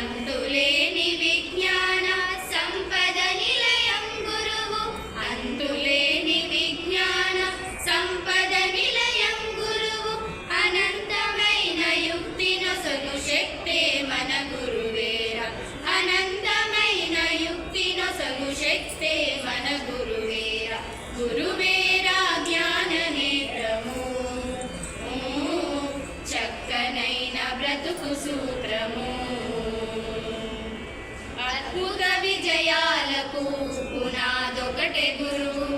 and అద్భుత విజయాలకు పునాదొకటే గురువు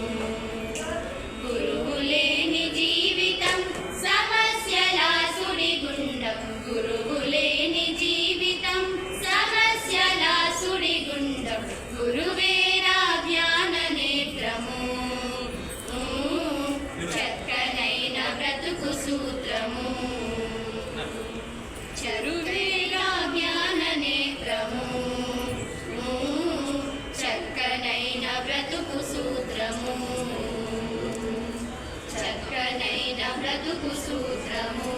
బ్రతుకు సూత్రము